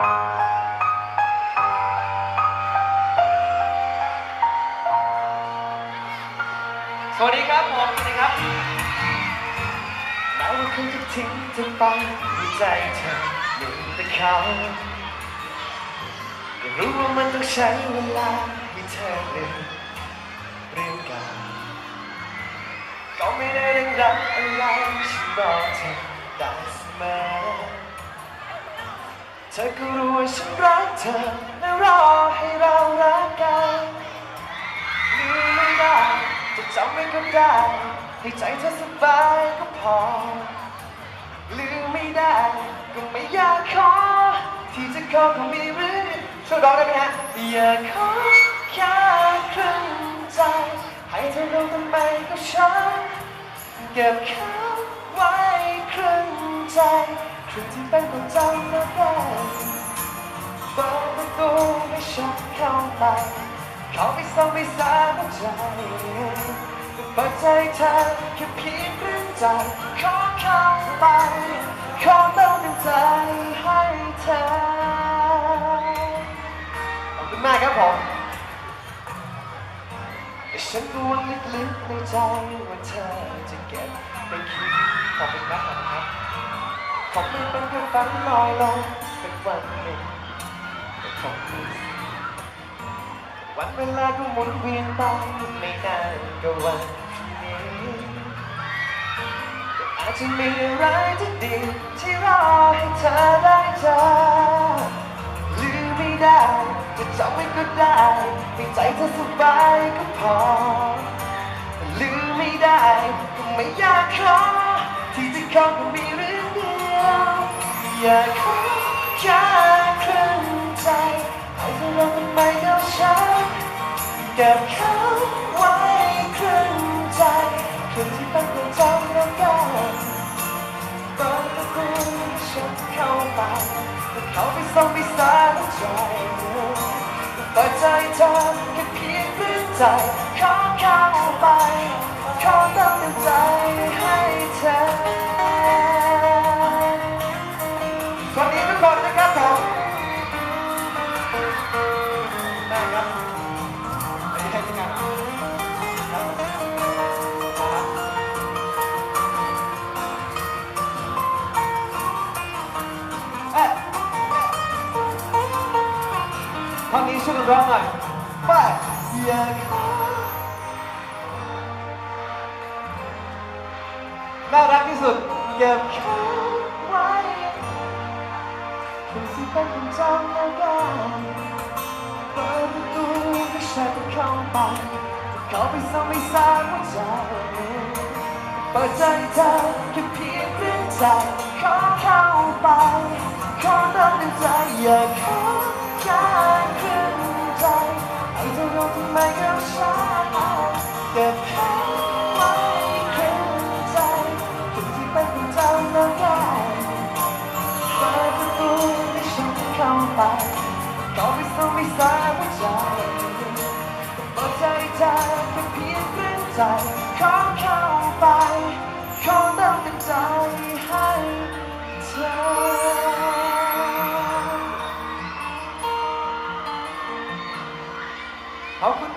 สวัสดีครับผมสวัสดีครับแม้ว่าคุณจะทิ้งเธอไปในใจเธอลืมแต่เขาก็รู้ว่ามันต้องใช้เวลาให้เธอลืมเรื่องเก่าก็ไม่ได้ดังรักอะไรฉันบอกเธอได้เสมอ ธอก็รู้ว่าฉันรักเธอและรอให้เรารักกันลืมไม่ได้จะจำไว้ก็ได้ให้ใจเธอสบายก็พอลืมไม่ได้ก็ไม่อยากขอ ที่จะขอก็มีเรื่อช่วยร้องได้ไหมฮะอยากขอแค่ครึ่งใจ ให้เธอรู้ทำไมกับฉันเก็บเขาไว้ครึ่งใจ ครึ่งที่เป็นความจำแล้วได้เปิดประตูให้ฉันเข้าไปเขาไปส่งไปสาหัวใจเปิดใจเธอแค่เพียงครึ่งใจขอเข้าไปขอเติมเต็มใจให้เธอขอบคุณมากครับผมฉันรู้ว่าลึกๆในใจว่าเธอจะเก็บไปคิดขอบคุณมากครับ ขอบคุณเป็นแค่ฝันลอยลงสักวันหนึ่งแต่ขอบคุณวันเวลาก็หมุนเวียนไปไม่นานก็วันนี้ก็อาจจะมีอะไรที่ดีที่รอให้เธอได้เจอลืมไม่ได้จะจำไว้ก็ได้ให้ใจเธอสบายก็พอลืมไม่ได้ก็ไม่อยากขอที่จะขอก็มี อย่ากขอแค่ครึ่งใจให้เธอลองทำไมกับฉันเก็บเขาไว้ครึ่งใจครึ่งที่เป็นความจำแล้วกันเปิดประตูให้ฉันเข้าไปแต่เขาไปส่งไปสายใจเปิดใจเธอแค่เพียงครึ่งใจขอเข้าไปขอเติมเต็มใจ ได้ครับอันนี้ให้ที่งานเหรอครับเอ๊ะท่อนนี้ช่วยกันร้องหน่อยไปอยากขอน่ารักที่สุดเก็บเขาไว้เป็นสิ่ง ให้ฉันเข้าไปเขาไปส่งไม่ทราบว่าใจเปิดใจเธอแค่เพียงครึ่งใจขอเข้าไปขอเติมใจอยากขอแค่ครึ่งใจให้เธอรู้ทำไมกับฉันเก็บแค่ไว้ครึ่งใจถึงที่เป็นความจำแล้วกันเปิดประตูให้ฉันเข้าไปก็ไม่ส่งไม่สายหัวใจ ใจเธอเป็นเพียงเพื่อนใจขอเข้าไปขอต้องเป็นใจให้เธอ好。